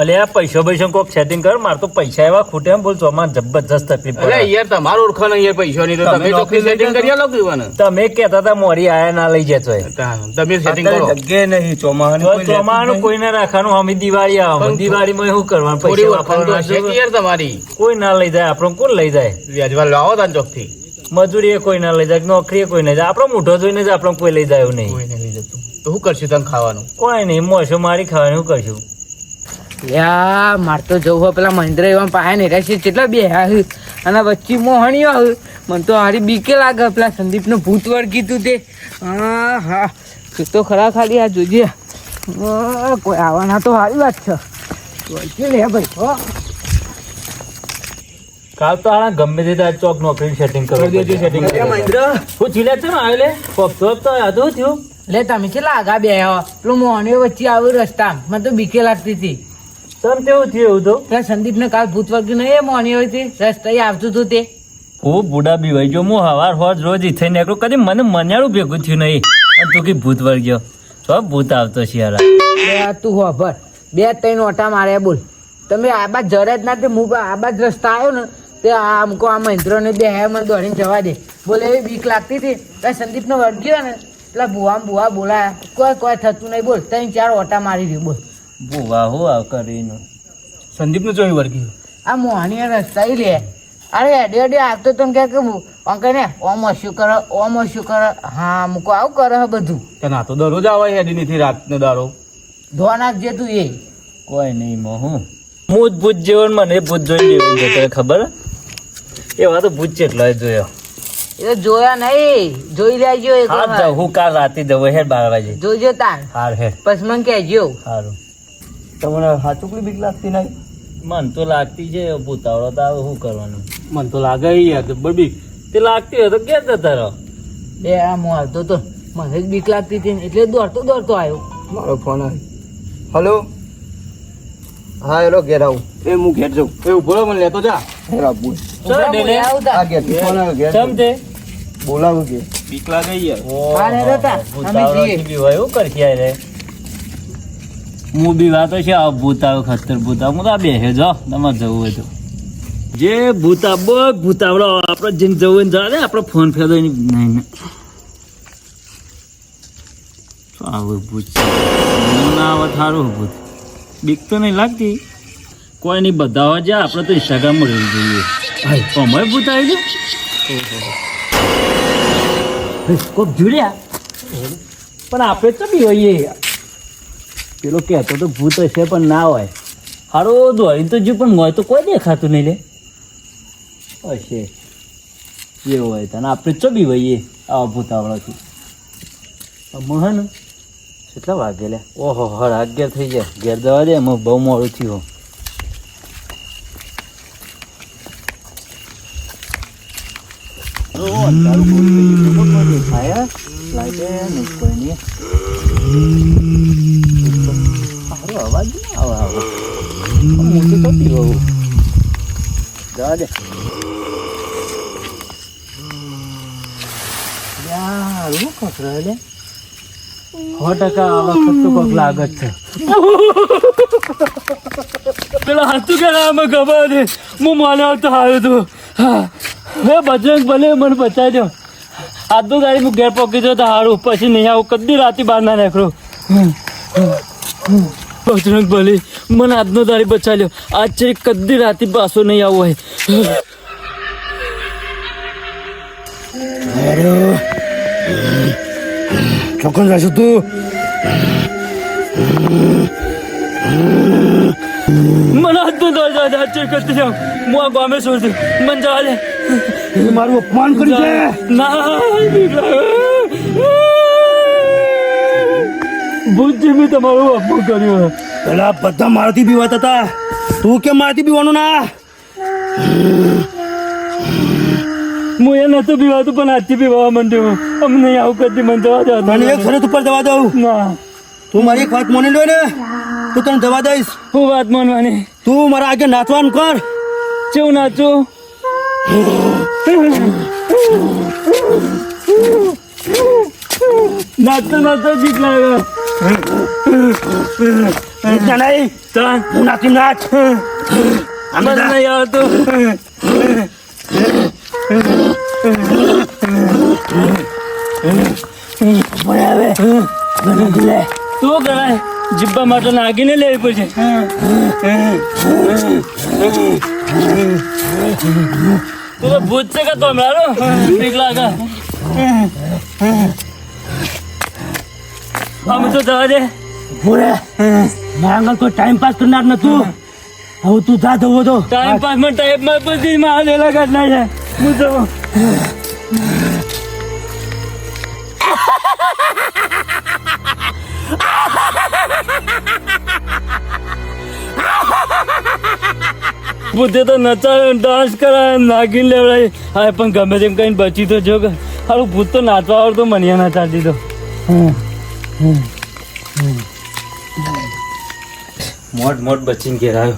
અલે આ પૈસો પૈસો કોક સેટિંગ કર માર તો પૈસા એવા ખૂટે એમ બોલતો ચોમાન જબરજસ્ત તકલીફ પડે. યાર તમારું ઓળખાણ નહીં યાર પૈસાની તો. તમે તો સેટિંગ કરી આલો પીવાને તમે કહેતા હતા મોરી આયા ના લઈ જતો એ. તમે સેટિંગ કરો. અત્યારે નહીં ચોમાહાનું તો કોઈ ચોમાનું નહીં. કોઈને રાખવાનું અમે દિવાળી આવે. દિવાળી માં શું કરવાનું? પૈસા વાપરવાના છે. યાર તમારી. કોઈ ના લઈ જાય આપણો કોણ લઈ જાય? વ્યાજવા લાવો તાન ચોકથી મજૂરી એ કોઈ ના લઈ જાય નોકરી કોઈ ના જાય. આપણો મોઢો જોઈને જ આપણો કોઈ લઈ જાય નહીં. લઈ જતું. તો શું કરશું તને ખાવાનું? કોઈ નહીં મોસો મારી ખાવાનું શું કરશું? યા માર તો જવું હોય પેલા મહેન્દ્ર એવા પાસે ને રહેશે કેટલા બે અને વચ્ચે મોહણીઓ આવ્યું મને તો હારી બીકે લાગે પેલા સંદીપનું ભૂત વળગી તું તે. હા હા. તું તો ખરા ખાલી આ જોજે. કોઈ આવવાના તો સારી વાત છે. લે ભાઈ હો. કાલ તો આ ગમે તે તાર ચોક નોકરી સેટિંગ કરો કરી દેજો. સેટિંગ મહેન્દ્ર હું ચીલે છે ને આવેલે પપ્પો તો યાદો થયું. લે તમે કેટલા આગા બે પેલું મોહણીઓ વચ્ચે આવ્યું રસ્તા મને તો બીકે લાગતી હતી. તમ કેવું થયું તો? પેલા સંદીપને કાલ ભૂત વળગ્યું નહીં એ હોય હતી રસ્તા આવતું હતું તે. હું બુડા બીવાઈ ગયો. હું હવાર હોજ રોજ ઈથે નીકળું. કદી મને મન્યાળું ભેગું થયું નહીં. અને તું કઈ ભૂત વર્ગ ગયો તો ભૂત આવતો છે યાર તું હોભર બે ત્રણ ઓટા માર્યા બોલ. તમે આ બાજ જરા જ ના તે હું આ બાજ રસ્તા આવ્યો ને તે આ અમકો આ મહિન્દ્રો ને બે હે મને દોડીને જવા દે. બોલે એવી બીક લાગતી હતી. ત્યાં સંદીપનો વળગ્યો ને પેલા ભુવા ભુવા બોલાયા. કોઈ કોઈ થતું નહીં બોલ. ત્રણ ચાર ઓટા મારી રહ્યું બોલ. બુવા હું આવ કરીને. સંદીપનું ચોઈ વર્ગી? આ મોહની રસ્તા એ લે. અરે અડે અડે આવતો તમે કે કે અંકલ ને ઓમ શું કર ઓમ શું કર? હા મૂકો આવું કરે હે બધું. તને આ તો દરરોજ આવે હેડી નથી રાતનો દારો ધો નાખજે તું એ. કોઈ નહીં મો હું જ ભૂત જેવો ને મને ભૂત જોઈ લેવું છે તને ખબર? એવા તો ભૂત જેટલો જોયો. એ જોયા નહીં. જોઈ લેજો એક હા કાલ રાતે જવું હેડ બાર વાગે. જોજો તાર. હાર હેર પછી મને કહેજો. સારું તમને હાચુકલી બીક લાગતી નહીં? મન તો લાગતી છે ભૂતાવળો તો આવે શું કરવાનું? મન તો લાગે ઈ યાર બીક. તે લાગતી હોય તો કે જતા રહો એ આ હું હાલતો તો. મને જ બીક લાગતી હતી ને એટલે દોડતો દોડતો આવ્યો મારો ફોન આવ્યો હલો હા હેલો ઘેર આવું. એ હું ઘેર જાઉં. એ ઊભો મને લેતો જા. ઘેર આવું. બોલાવું કે? બીક લાગે યાર. હા. બી વાતો છે આ ભૂતાવ ખતર ભૂતાવ. હું તો આ બેસે જો તમારે જવું હોય તો. જે ભૂતા બગ ભૂતાવળો આપણે જેને જવું હોય જવા દે આપણો ફોન ફેરવો નહીં નહીં. આવું ભૂત? ના આવે થારું ભૂત. બીક તો નહીં લાગતી. કોઈ નહીં બધા છે આપણે તો ઇન્સ્ટાગ્રામમાં રહેવું જોઈએ. અમારે ભૂત આવી ગયું? કોક જોડ્યા? પણ આપણે તો બી હોઈએ. પેલો કહેતો તો ભૂત હશે પણ ના હોય. હારો દોડી તો જો પણ હોય તો કોઈ દેખાતું નહીં લે. હશે. જે હોય તને. આપણે ચબી બી હોઈએ આવા ભૂતાવળાથી. મહન કેટલા વાગે લે? ઓહો હર અગિયાર થઈ જાય ઘેર દવા દે, એમાં બહુ મોડું થયું લાગે નહીં કોઈ ના આવે મોટું તો પીવું જવા દે તો કે અમે ખબર છે હું માન્યો તો આવ્યો તું હે બજરંગ ભલે મને બચાવી દો આજનું ગાડી હું. ઘેર પહોંચી દો તો સારું પછી નહીં આવું કદી રાતે બહાર ના નીકળું બજરંગ ભલે મને આજનો દાડી બચાવ્યો આજ છે કદી રાતે પાછો નહીં આવું હોય ચોક્કસ રહેશે તું મને આજનો દાડી આજ છે જાઉં હું આ ગામે છોડતી મને જવા દે મારું અપમાન કરી છે ના. ભૂતજી મેં તમારો અપમાન કર્યું પેલા બધા મારાથી બીવાતા હતા તું કેમ મારાથી બીવાનું ના? હું એ નતો પીવાતું પણ આજથી પીવા માંડ્યો અમને આવું કદી મને જવા દો મને એક શરત ઉપર જવા દઉં. ના. તું મારી એક વાત માની લો ને. તું તને જવા દઈશ. હું વાત માનવાની? તું મારા આગળ નાચવાનું કર. કેવું નાચું? નાચતા નાચતા જીત લાગે. નહીં તન હું નાચી નાચ મને નહીં આવતું હવે તું કરાય જીબ્બા માટે નાગીને લેવી પડશે તું તો ભૂત છે કે તો મારો એકલા લાગે અમે તો જવા દે. ભૂરે મારા કોઈ ટાઈમ પાસ કરનાર નતું. હવે તું જા દઉં તો ટાઈમ પાસમાં ટાઈમમાં પછી માં લેલા કાઢના છે હું પોતે તો નચાવે ડાન્સ કરાય નાગીને લેવડાય હા પણ ગમે તેમ કઈ બચી તો જો કે. હારું ભૂત તો નાચવા આવડતો મને નચાડી તો. મોટ મોટ બચીને ઘેર આવ્યો.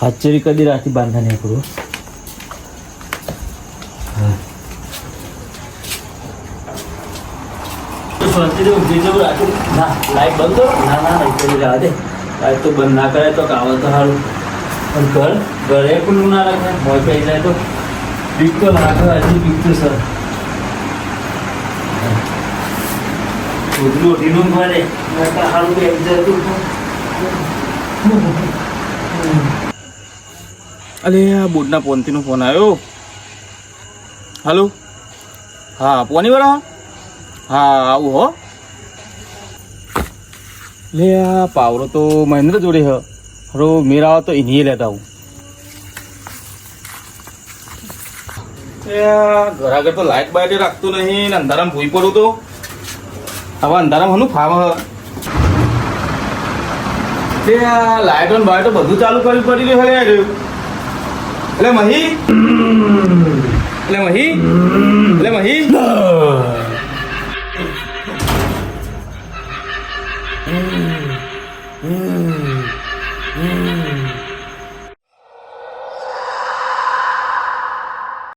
હાચરી કદી રાતી બાંધા નહીં કરું લાઈટ બંધ કરો. ના ના નહીં જવા દે લાઈટ તો બંધ ના કરે તો કાવલ તો સારું પણ ઘર, ઘરે પણ ના રાખે. મોય પી જાય તો. બીક તો લાગે હજી બીક સર. ઉધનું ઢીલું ભરે સારું એમ જતું અરે આ બોર્ડના પોનથીનો ફોન આવ્યો. હાલો? હા, પોની વાળા હા, આવું હો. લે, આ પાવરો તો મહેન્દ્ર જોડે હ. હરો, મેરા તો એની લેતા આ ઘર આગળ તો લાઈટ બાઈટ રાખતું નહીં અંધારામાં ભૂઈ પડું તો. હવે અંધારામાં હનું ફાવ. તે લાઈટો ને તો બધું ચાલુ કરી પડી રહ્યું રહ્યું એટલે મહી. એટલે મહી. એટલે